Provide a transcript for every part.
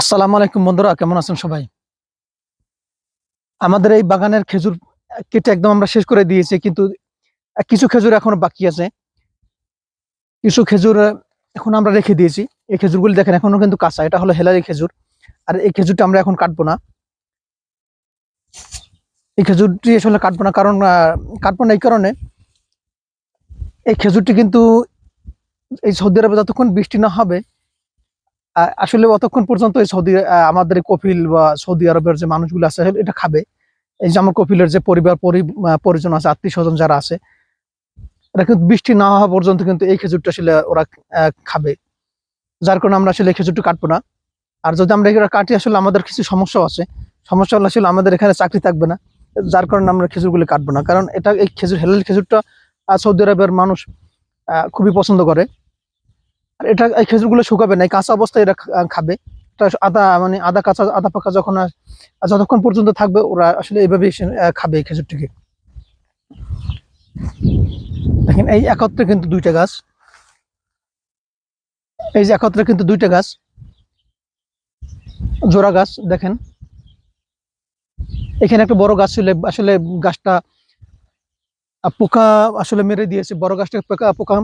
আসসালামু আলাইকুম বন্ধুরা, কেমন আছেন সবাই? আমাদের এই বাগানের খেজুর কেটে একদম আমরা শেষ করে দিয়েছি, কিন্তু কিছু খেজুর এখনও বাকি আছে। কিছু খেজুর এখন আমরা রেখে দিয়েছি। এই খেজুরগুলি দেখেন, এখনও কিন্তু কাঁচা। এটা হলো হেলারি খেজুর, আর এই খেজুরটা আমরা এখন কাটবো না। এই খেজুরটি আসলে কাটবো না, কারণ কাটবো না এই কারণে এই খেজুরটি কিন্তু এই সৌদি আরবে যতক্ষণ বৃষ্টি না হবে আসলে অতক্ষণ পর্যন্ত এই সৌদি আমাদের কপিল বা সৌদি আরবের যে মানুষগুলো আছে এটা খাবে। এই যে আমার কপিলের যে পরিবার, পরি- পরিজন আছে, আত্মীয় স্বজন যারা আছে এটা কিন্তু বৃষ্টি না হওয়া পর্যন্ত কিন্তু এই খেজুরটা আসলে ওরা খাবে। যার কারণে আমরা আসলে এই খেজুরটা কাটবো না। আর যদি আমরা এগুলো কাটি, আসলে আমাদের কিছু সমস্যা আছে। সমস্যা হলে আসলে আমাদের এখানে চাকরি থাকবে না। যার কারণে আমরা খেজুরগুলি কাটবো না। কারণ এটা এই খেজুর, হেলাল খেজুরটা সৌদি আরবের মানুষ খুবই পছন্দ করে। আর এটা এই খেজুরগুলো শুকাবে না কাঁচা অবস্থায় এরা খাবে। আদা মানে আদা কাঁচা, আদা পাকা যখন যতক্ষণ পর্যন্ত থাকবে, ওরা আসলে এইভাবে খাবে এই খেজুরটিকে। দেখেন, এই একত্রে কিন্তু দুইটা গাছ। এই যে একত্রে কিন্তু দুইটা গাছ। জোড়া গাছ, দেখেন। এখানে একটা বড় গাছ ছিল, আসলে গাছটা পোকা আসলে মেরে দিয়েছে। বড় গাছটা পোকা পোকা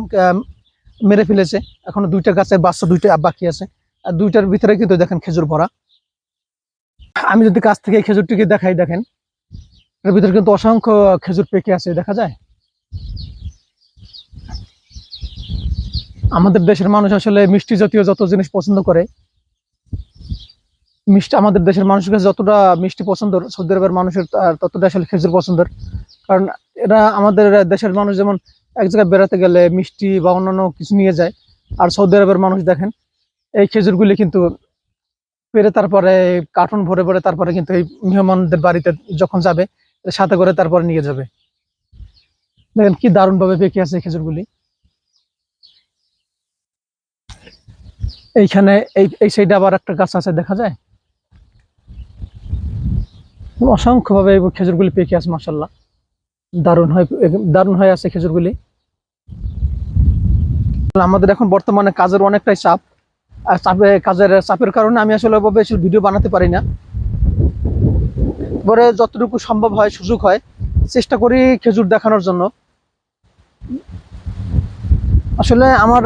মেরে ফেলেছে। এখনও দুইটা গাছের বাচ্চা, দুইটা বাকি আছে। আর দুইটার ভিতরে কিন্তু দেখেন খেজুর ভরা। আমি যদি কাছ থেকে খেজুরটিকে দেখাই, দেখেন। এর ভিতরে কিন্তু অসংখ্য খেজুর পেকে আছে, দেখা যায়? আমাদের দেশের মানুষ আসলে মিষ্টি জাতীয় যত জিনিস পছন্দ করে, মিষ্টি আমাদের দেশের মানুষের কাছে যতটা মিষ্টি পছন্দ, সৌদি আরবের মানুষের ততটা আসলে খেজুর পছন্দের। কারণ এরা আমাদের দেশের মানুষ যেমন এক জায়গায় বেড়াতে গেলে মিষ্টি বা অন্যান্য কিছু নিয়ে যায়। আর সৌদি আরবের মানুষ দেখেন, এই খেজুরগুলি কিন্তু পেরে তারপরে, কার্টুন ভরে ভরে তারপরে কিন্তু এই মেহমানদের বাড়িতে যখন যাবে, সাথে করে তারপরে নিয়ে যাবে। দেখেন কি দারুণ ভাবে পেকে আছে এই খেজুরগুলি। এইখানে, এই এই সাইডে আবার একটা গাছ আছে, দেখা যায়? অসংখ্য ভাবে এই খেজুরগুলি পেকে আছে মাসাল্লাহ দারুণ হয়, দারুণ হয়ে আছে খেজুরগুলি। আমাদের এখন বর্তমানে কাজের অনেকটাই চাপ। আর চাপে, কাজের, চাপের কারণে আমি আসলে ওভাবে ভিডিও বানাতে পারি না। পরে যতটুকু সম্ভব হয়, সুযোগ হয়, চেষ্টা করি খেজুর দেখানোর জন্য। আসলে আমার,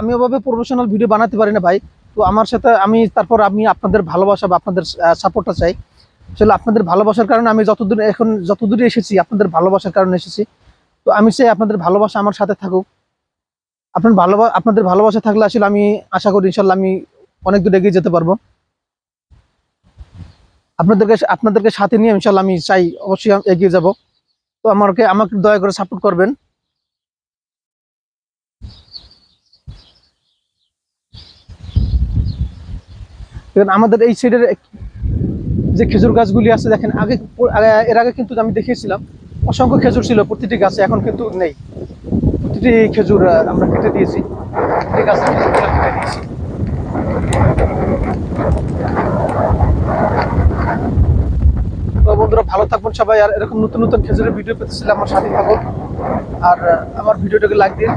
আমি ওভাবে প্রফেশনাল ভিডিও বানাতে পারি না ভাই। তো আমার সাথে আমি, তারপর আমি আপনাদের ভালোবাসা বা আপনাদের সাপোর্টটা চাই। আসলে আপনাদের ভালোবাসার কারণে আমি যতদূর এখন যতদূরে এসেছি, আপনাদের ভালোবাসার কারণে এসেছি। তো আমি চাই আপনাদের ভালোবাসা আমার সাথে থাকুক। আপনার ভালোবাসা আপনাদের ভালোবাসা থাকলে আসলে আমি আশা করি ইনশাল্লাহ আমি অনেক দূর এগিয়ে যেতে পারব। আপনাদেরকে আপনাদেরকে সাথে নিয়ে ইনশাল্লাহ আমি চাই, অবশ্যই এগিয়ে যাব। তো আমাকে আমাকে দয়া করে সাপোর্ট করবেন। দেখেন, আমাদের এই সাইডের যে খেজুর গাছগুলি আছে, দেখেন আগে- এর আগে কিন্তু আমি দেখিয়েছিলাম, অসংখ্য খেজুর ছিল প্রতিটি গাছে, এখন কিন্তু নেই। প্রতিটি খেজুর আমরা কেটে দিয়েছি। প্রতিটি গাছের খেজুরগুলো কেটে দিয়েছি। তো বন্ধুরা, ভালো থাকবেন সবাই। আর এরকম নতুন নতুন খেজুরের ভিডিও পেতেছিলাম আমার সাথে থাকুন। আর আমার ভিডিওটাকে লাইক দিন।